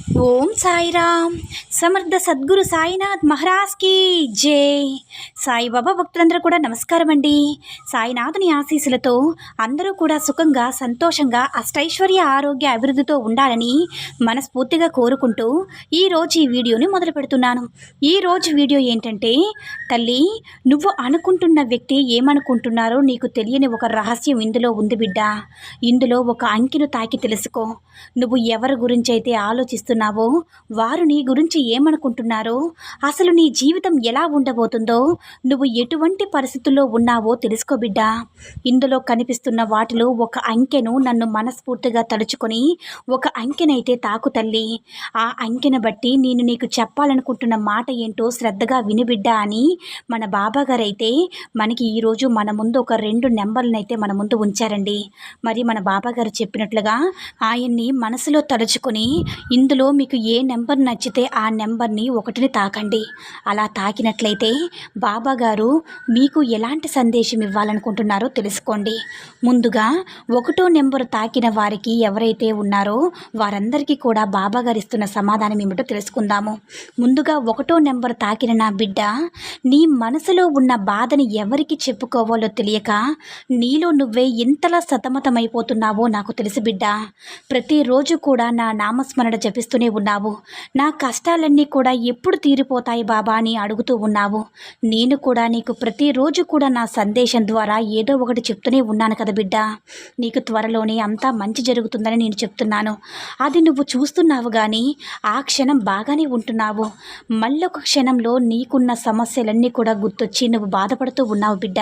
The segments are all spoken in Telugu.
ఓం సాయిరామ్. సమర్థ సద్గురు సాయినాథ్ మహారాజ్కి జై. సాయిబాబా భక్తులందరూ కూడా నమస్కారం అండి సాయినాథుని ఆశీస్సులతో అందరూ కూడా సుఖంగా సంతోషంగా అష్టైశ్వర్య ఆరోగ్య అభివృద్ధితో ఉండాలని మనస్ఫూర్తిగా కోరుకుంటూ ఈరోజు ఈ వీడియోని మొదలు పెడుతున్నాను. ఈరోజు వీడియో ఏంటంటే తల్లి నువ్వు అనుకుంటున్న వ్యక్తి ఏమనుకుంటున్నారో నీకు తెలియని ఒక రహస్యం ఇందులో ఉంది బిడ్డ. ఇందులో ఒక అంకెను తాకి తెలుసుకో. నువ్వు ఎవరి గురించి అయితే ఆలోచిస్తున్నావు వారు నీ గురించి ఏమనుకుంటున్నారో? అసలు నీ జీవితం ఎలా ఉండబోతుందో నువ్వు ఎటువంటి పరిస్థితుల్లో ఉన్నావో తెలుసుకో బిడ్డా. ఇందులో కనిపిస్తున్న వాటిలో ఒక అంకెను నన్ను మనస్ఫూర్తిగా తలుచుకొని ఒక అంకెనైతే తాకు తల్లి. ఆ అంకెను బట్టి నేను నీకు చెప్పాలనుకుంటున్న మాట ఏంటో శ్రద్ధగా వినిబిడ్డా అని మన బాబాగారైతే మనకి ఈరోజు మన ముందు ఒక రెండు నెంబర్లనైతే మన ముందు ఉంచారండి. మరి మన బాబాగారు చెప్పినట్లుగా ఆయన్ని మనసులో తలుచుకొని ఇందులో మీకు ఏ నెంబర్ నచ్చితే ఆ నెంబర్ని ఒకటిని తాకండి. అలా తాకినట్లయితే బాబా గారు మీకు ఎలాంటి సందేశం ఇవ్వాలనుకుంటున్నారో తెలుసుకోండి. ముందుగా ఒకటో నెంబర్ తాకిన వారికి ఎవరైతే ఉన్నారో వారందరికీ కూడా బాబా గారు ఇస్తున్న సమాధానం ఏమిటో తెలుసుకుందాము. ముందుగా ఒకటో నెంబర్ తాకిన నా బిడ్డ నీ మనసులో ఉన్న బాధని ఎవరికి చెప్పుకోవాలో తెలియక నీలో నువ్వే ఇంతలా సతమతమైపోతున్నావో నాకు తెలుసు బిడ్డ. ప్రతిరోజు కూడా నా నామస్మరణ చేస్తూనే ఉన్నావు. నా కష్టాలన్నీ కూడా ఎప్పుడు తీరిపోతాయి బాబా అని అడుగుతూ ఉన్నావు. నేను కూడా నీకు ప్రతిరోజు కూడా నా సందేశం ద్వారా ఏదో ఒకటి చెప్తూనే ఉన్నాను కదా బిడ్డ. నీకు త్వరలోనే అంతా మంచి జరుగుతుందని నేను చెప్తున్నాను. అది నువ్వు చూస్తున్నావు కానీ ఆ క్షణం బాగానే ఉంటున్నావు. మళ్ళొక క్షణంలో నీకున్న సమస్యలన్నీ కూడా గుర్తొచ్చి నువ్వు బాధపడుతూ ఉన్నావు బిడ్డ.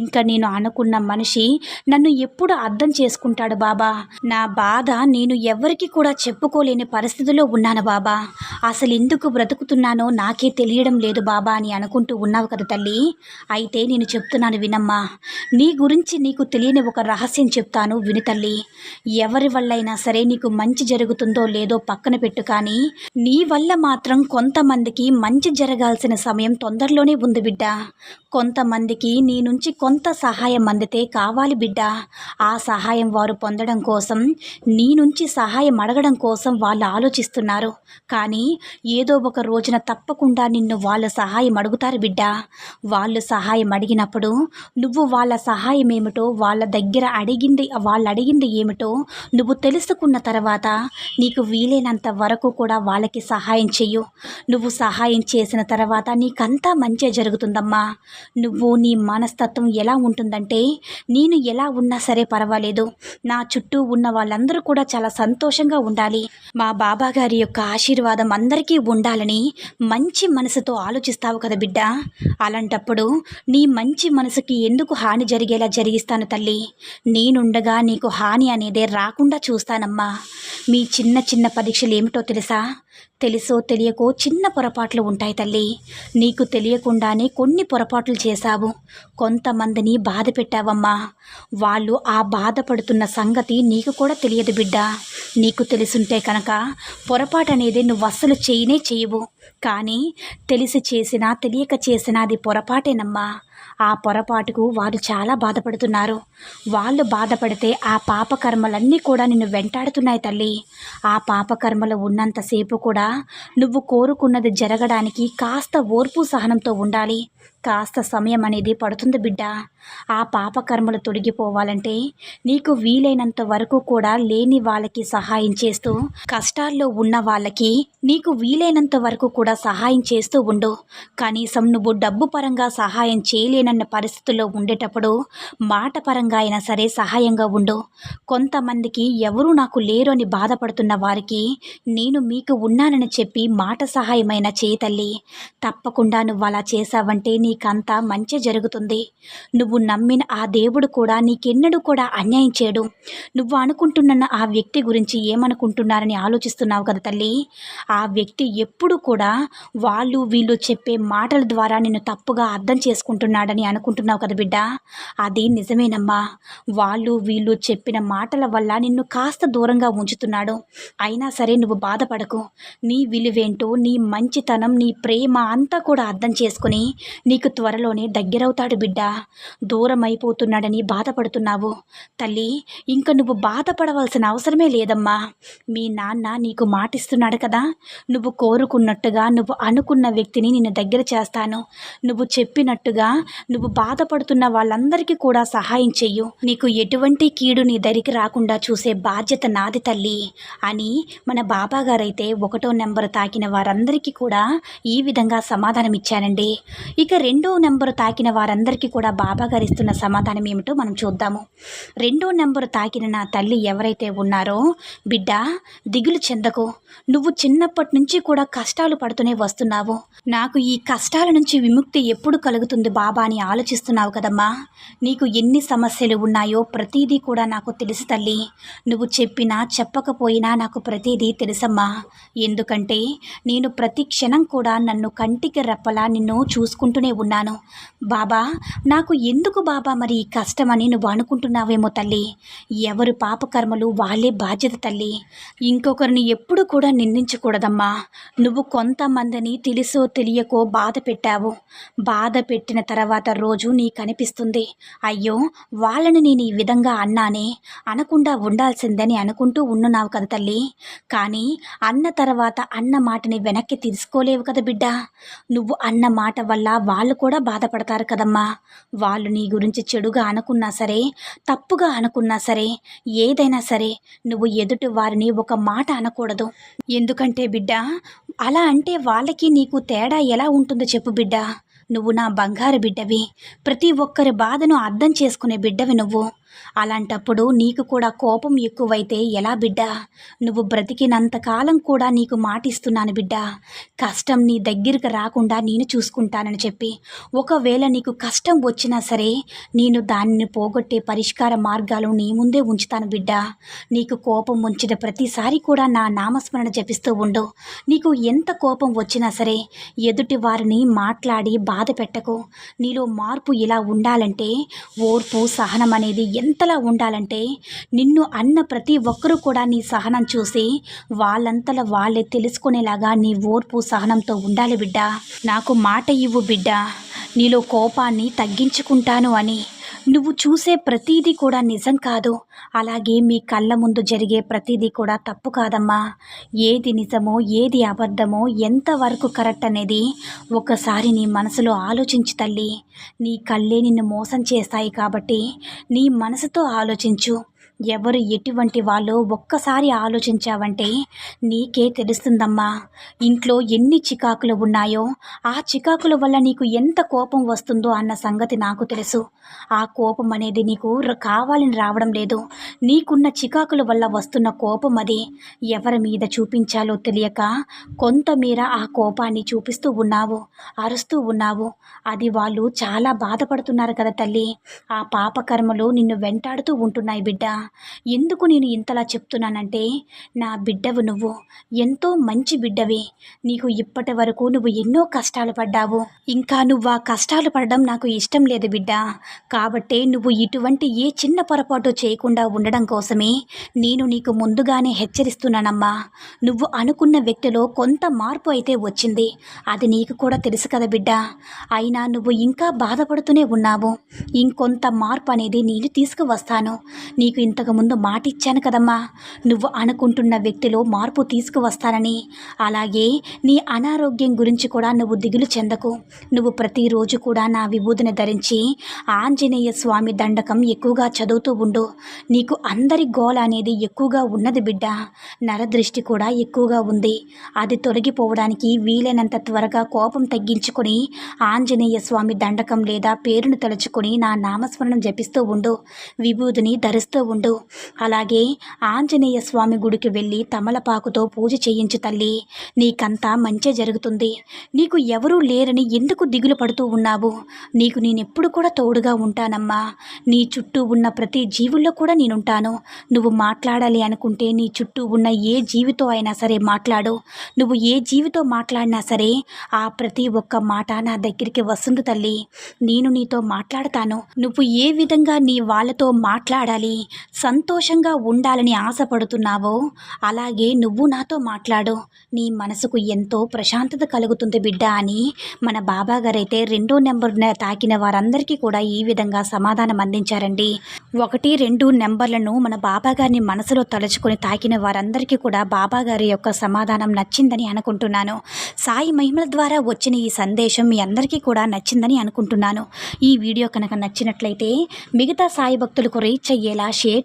ఇంకా నేను అనుకున్న మనిషి నన్ను ఎప్పుడు అర్థం చేసుకుంటాడు బాబా. నా బాధ నేను ఎవరికి కూడా చెప్పుకోలేని పరిస్థితిలో ఉన్నాను బాబా. అసలు ఎందుకు బ్రతుకుతున్నానో నాకే తెలియడం లేదు బాబా అని అనుకుంటూ ఉన్నావు కదా తల్లి. అయితే నేను చెప్తున్నాను వినమ్మా. నీ గురించి నీకు తెలియని ఒక రహస్యం చెప్తాను విని తల్లి. ఎవరి వల్లైనా సరే నీకు మంచి జరుగుతుందో లేదో పక్కన పెట్టు కానీ నీ వల్ల మాత్రం కొంతమందికి మంచి జరగాల్సిన సమయం తొందరలోనే ఉంది బిడ్డ. కొంతమందికి నీ నుంచి కొంత సహాయం అందితే కావాలి బిడ్డ. ఆ సహాయం వారు పొందడం కోసం నీ నుంచి సహాయం అడగడం కోసం వాళ్ళు ఆలోచిస్తున్నారు. కానీ ఏదో ఒక రోజున తప్పకుండా నిన్ను వాళ్ళ సహాయం అడుగుతారు బిడ్డ. వాళ్ళు సహాయం అడిగినప్పుడు నువ్వు వాళ్ళ సహాయం ఏమిటో వాళ్ళ దగ్గర అడిగింది వాళ్ళు అడిగింది ఏమిటో నువ్వు తెలుసుకున్న తర్వాత నీకు వీలైనంత వరకు కూడా వాళ్ళకి సహాయం చెయ్యు. నువ్వు సహాయం చేసిన తర్వాత నీకంతా మంచి జరుగుతుందమ్మా. నువ్వు నీ మనస్తత్వం ఎలా ఉంటుందంటే నేను ఎలా ఉన్నా సరే పర్వాలేదు. నా చుట్టూ ఉన్న వాళ్ళందరూ కూడా చాలా సంతోషంగా ఉండాలి. మా బాబాగారి యొక్క ఆశీర్వాదం అందరికీ ఉండాలని మంచి మనసుతో ఆలోచిస్తావు కదా బిడ్డ. అలాంటప్పుడు నీ మంచి మనసుకి ఎందుకు హాని జరిగేలా జరిగిస్తాను తల్లి? నేనుండగా నీకు హాని అనేదే రాకుండా చూస్తానమ్మా. మీ చిన్న చిన్న పరీక్షలు ఏమిటో తెలుసా? తెలుసో తెలియకో చిన్న పొరపాట్లు ఉంటాయి తల్లి. నీకు తెలియకుండానే కొన్ని పొరపాట్లు చేశావు. కొంతమందిని బాధ పెట్టావమ్మా. వాళ్ళు ఆ బాధపడుతున్న సంగతి నీకు కూడా తెలియదు బిడ్డ. నీకు తెలుసుంటే కనుక పొరపాటు అనేది నువ్వు అస్సలు చేయనే చేయవు. కానీ తెలిసి చేసినా తెలియక చేసినా అది పొరపాటేనమ్మా. ఆ పొరపాటుకు వారు చాలా బాధపడుతున్నారు. వాళ్ళు బాధపడితే ఆ పాపకర్మలన్నీ కూడా నిన్ను వెంటాడుతున్నాయి తల్లి. ఆ పాపకర్మలు ఉన్నంతసేపు కూడా నువ్వు కోరుకున్నది జరగడానికి కాస్త ఓర్పు సహనంతో ఉండాలి. కాస్త సమయం అనేది పడుతుంది బిడ్డ. ఆ పాపకర్మలు తొలగిపోవాలంటే నీకు వీలైనంత వరకు కూడా లేని వాళ్ళకి సహాయం చేస్తూ కష్టాల్లో ఉన్న వాళ్ళకి నీకు వీలైనంత వరకు కూడా సహాయం చేస్తూ ఉండు. కనీసం నువ్వు డబ్బు పరంగా సహాయం చేయలేనన్న పరిస్థితుల్లో ఉండేటప్పుడు మాట పరంగా అయినా సరే సహాయంగా ఉండు. కొంతమందికి ఎవరు నాకు లేరు అని బాధపడుతున్న వారికి నేను మీకు ఉన్నానని చెప్పి మాట సహాయమైన చేయి తల్లి. తప్పకుండా నువ్వు అలా చేసావంటే నీకంతా మంచి జరుగుతుంది. నువ్వు నమ్మిన ఆ దేవుడు కూడా నీకెన్నడూ కూడా అన్యాయం చేయడు. నువ్వు అనుకుంటున్న ఆ వ్యక్తి గురించి ఏమనుకుంటున్నారని ఆలోచిస్తున్నావు కదా తల్లి. ఆ వ్యక్తి ఎప్పుడు కూడా వాళ్ళు వీళ్ళు చెప్పే మాటల ద్వారా నిన్ను తప్పుగా అర్థం చేసుకుంటున్నాడని అనుకుంటున్నావు కదా బిడ్డ. అది నిజమేనమ్మా. వాళ్ళు వీళ్ళు చెప్పిన మాటల వల్ల నిన్ను కాస్త దూరంగా ఉంచుతున్నాడు. అయినా సరే నువ్వు బాధపడకు. నీ విలువేంటో నీ మంచితనం నీ ప్రేమ అంతా కూడా అర్థం చేసుకుని నీకు త్వరలోనే దగ్గరవుతాడు బిడ్డ. దూరం అయిపోతున్నాడని బాధపడుతున్నావు. తల్లి ఇంక నువ్వు బాధపడవలసిన అవసరమే లేదమ్మా. మీ నాన్న నీకు మాటిస్తున్నాడు కదా. నువ్వు కోరుకున్నట్టుగా నువ్వు అనుకున్న వ్యక్తిని నిన్ను దగ్గర చేస్తాను. నువ్వు చెప్పినట్టుగా నువ్వు బాధపడుతున్న వాళ్ళందరికీ కూడా సహాయం చెయ్యు. నీకు ఎటువంటి కీడు నీ దరికి రాకుండా చూసే బాధ్యత నాది తల్లి. అని మన బాబా గారైతే ఒకటో నెంబర్ తాకిన వారందరికీ కూడా ఈ విధంగా సమాధానం ఇచ్చానండి ఇక రెండో నెంబరు తాకిన వారందరికీ కూడా బాబాగారు ఇస్తున్న సమాధానం ఏమిటో మనం చూద్దాము. రెండో నెంబరు తాకిన నా తల్లి ఎవరైతే ఉన్నారో బిడ్డ దిగులు చెందకు. నువ్వు చిన్నప్పటి నుంచి కూడా కష్టాలు పడుతూనే వస్తున్నావు. నాకు ఈ కష్టాల నుంచి విముక్తి ఎప్పుడు కలుగుతుంది బాబా అని ఆలోచిస్తున్నావు కదమ్మా. నీకు ఎన్ని సమస్యలు ఉన్నాయో ప్రతిదీ కూడా నాకు తెలుసు తల్లి. నువ్వు చెప్పినా చెప్పకపోయినా నాకు ప్రతిదీ తెలుసమ్మా. ఎందుకంటే నేను ప్రతి క్షణం కూడా నన్ను కంటికి రెప్పలా నిన్ను చూసుకుంటూనే ఉన్నాను. బాబా నాకు ఎందుకు బాబా మరి కష్టమని నువ్వు అనుకుంటున్నావేమో తల్లి. ఎవరు పాపకర్మలు వాళ్ళే బాధ్యత తల్లి. ఇంకొకరిని ఎప్పుడు కూడా నిందించకూడదమ్మా. నువ్వు కొంతమందిని తెలుసో తెలియకో బాధ పెట్టావు. బాధ పెట్టిన తర్వాత రోజు నీకు అనిపిస్తుంది అయ్యో వాళ్ళని నేను ఈ విధంగా అన్నానే అనకుండా ఉండాల్సిందని అనుకుంటూ ఉన్నావు కదా తల్లి. కానీ అన్న తర్వాత అన్న మాటని వెనక్కి తీసుకోలేవు కదా బిడ్డ. నువ్వు అన్న మాట వల్ల వాళ్ళు కూడా బాధపడతారు కదమ్మా. వాళ్ళు నీ గురించి చెడుగా అనుకున్నా సరే తప్పుగా అనుకున్నా సరే ఏదైనా సరే నువ్వు ఎదుటి వారిని ఒక మాట అనకూడదు. ఎందుకంటే బిడ్డ అలా అంటే వాళ్ళకి నీకు తేడా ఎలా ఉంటుందో చెప్పు బిడ్డ. నువ్వు నా బంగారు బిడ్డవి. ప్రతి ఒక్కరి బాధను అర్థం చేసుకునే బిడ్డవి నువ్వు. అలాంటప్పుడు నీకు కూడా కోపం ఎక్కువైతే ఎలా బిడ్డ? నువ్వు బ్రతికినంత కాలం కూడా నీకు మాటిస్తున్నాను బిడ్డ. కష్టం నీ దగ్గరికి రాకుండా నేను చూసుకుంటానని చెప్పి. ఒకవేళ నీకు కష్టం వచ్చినా సరే నేను దానిని పోగొట్టే పరిష్కార మార్గాలు నీ ముందే ఉంచుతాను బిడ్డ. నీకు కోపం ఉంచిన ప్రతిసారి కూడా నా నామస్మరణ జపిస్తూ ఉండు. నీకు ఎంత కోపం వచ్చినా సరే ఎదుటి వారిని మాట్లాడి బాధ పెట్టకు. నీలో మార్పు ఇలా ఉండాలంటే ఓర్పు సహనం అనేది ఎంతలా ఉండాలంటే నిన్ను అన్న ప్రతి ఒక్కరూ కూడా నీ సహనం చూసి వాళ్ళంతలా వాళ్ళే తెలుసుకునేలాగా నీ ఓర్పు సహనంతో ఉండాలి బిడ్డ. నాకు మాట ఇవ్వు బిడ్డ. నీలో కోపాన్ని తగ్గించుకుంటాను అని నువ్వు చూసే ప్రతీది కూడా నిజం కాదు. అలాగే మీ కళ్ళ ముందు జరిగే ప్రతీది కూడా తప్పు కాదమ్మా. ఏది నిజమో ఏది అబద్ధమో ఎంతవరకు కరెక్ట్ అనేది ఒకసారి నీ మనసులో ఆలోచించు తల్లి. నీ కళ్ళే నిన్ను మోసం చేస్తాయి కాబట్టి నీ మనసుతో ఆలోచించు. ఎవరు ఎటువంటి వాళ్ళు ఒక్కసారి ఆలోచించావంటే నీకే తెలుస్తుందమ్మా. ఇంట్లో ఎన్ని చికాకులు ఉన్నాయో ఆ చికాకుల వల్ల నీకు ఎంత కోపం వస్తుందో అన్న సంగతి నాకు తెలుసు. ఆ కోపం అనేది నీకు కావాలని రావడం లేదు. నీకున్న చికాకుల వల్ల వస్తున్న కోపం అది. ఎవరి మీద చూపించాలో తెలియక కొంతమేర ఆ కోపాన్ని చూపిస్తూ ఉన్నావు అరుస్తూ ఉన్నావు. అది వాళ్ళు చాలా బాధపడుతున్నారు కదా తల్లి. ఆ పాపకర్మలు నిన్ను వెంటాడుతూ ఉంటున్నాయి బిడ్డ. ఎందుకు నేను ఇంతలా చెప్తున్నానంటే నా బిడ్డవు నువ్వు. ఎంతో మంచి బిడ్డవి. నీకు ఇప్పటి వరకు నువ్వు ఎన్నో కష్టాలు పడ్డావు. ఇంకా నువ్వు ఆ కష్టాలు పడడం నాకు ఇష్టం లేదు బిడ్డ. కాబట్టే నువ్వు ఇటువంటి ఏ చిన్న పొరపాటు చేయకుండా ఉండడం కోసమే నేను నీకు ముందుగానే హెచ్చరిస్తున్నానమ్మా. నువ్వు అనుకున్న వ్యక్తిలో కొంత మార్పు అయితే వచ్చింది. అది నీకు కూడా తెలుసు కదా బిడ్డ. అయినా నువ్వు ఇంకా బాధపడుతూనే ఉన్నావు. ఇంకొంత మార్పు అనేది నేను తీసుకువస్తాను. నీకు ఇంతకుముందు మాట ఇచ్చాను కదమ్మా. నువ్వు అనుకుంటున్న వ్యక్తిలో మార్పు తీసుకువస్తానని. అలాగే నీ అనారోగ్యం గురించి కూడా నువ్వు దిగులు చెందకు. నువ్వు ప్రతిరోజు కూడా నా విభూతిని ధరించి ఆంజనేయ స్వామి దండకం ఎక్కువగా చదువుతూ ఉండు. నీకు అందరి గోల అనేది ఎక్కువగా ఉన్నది బిడ్డ. నరదృష్టి కూడా ఎక్కువగా ఉంది. అది తొలగిపోవడానికి వీలైనంత త్వరగా కోపం తగ్గించుకొని ఆంజనేయ స్వామి దండకం లేదా పేరును తలుచుకొని నా నామస్మరణం జపిస్తూ ఉండు. విభూతిని ధరిస్తూ ఉండు. ఉండు. అలాగే ఆంజనేయ స్వామి గుడికి వెళ్ళి తమలపాకుతో పూజ చేయించు తల్లి. నీకంతా మంచి జరుగుతుంది. నీకు ఎవరూ లేరని ఎందుకు దిగులు పడుతూ ఉన్నావు? నీకు నేనెప్పుడు కూడా తోడుగా ఉంటానమ్మా. నీ చుట్టూ ఉన్న ప్రతి జీవుల్లో కూడా నేనుంటాను. నువ్వు మాట్లాడాలి అనుకుంటే నీ చుట్టూ ఉన్న ఏ జీవితో అయినా సరే మాట్లాడు. నువ్వు ఏ జీవితో మాట్లాడినా సరే ఆ ప్రతి ఒక్క మాట నా దగ్గరికి వస్తుంది తల్లి. నేను నీతో మాట్లాడతాను. నువ్వు ఏ విధంగా నీ వాళ్ళతో మాట్లాడాలి? సంతోషంగా ఉండాలని ఆశపడుతున్నావో అలాగే నువ్వు నాతో మాట్లాడు. నీ మనసుకు ఎంతో ప్రశాంతత కలుగుతుంది బిడ్డ అని మన బాబాగారైతే రెండో నెంబర్ తాకిన వారందరికీ కూడా ఈ విధంగా సమాధానం అందించారండి. ఒకటి రెండు నెంబర్లను మన బాబాగారిని మనసులో తలుచుకొని తాకిన వారందరికీ కూడా బాబాగారి యొక్క సమాధానం నచ్చిందని అనుకుంటున్నాను. సాయి మహిమల ద్వారా వచ్చిన ఈ సందేశం మీ అందరికీ కూడా నచ్చిందని అనుకుంటున్నాను. ఈ వీడియో కనుక నచ్చినట్లయితే మిగతా సాయి భక్తులకు రీచ్ అయ్యేలా షేర్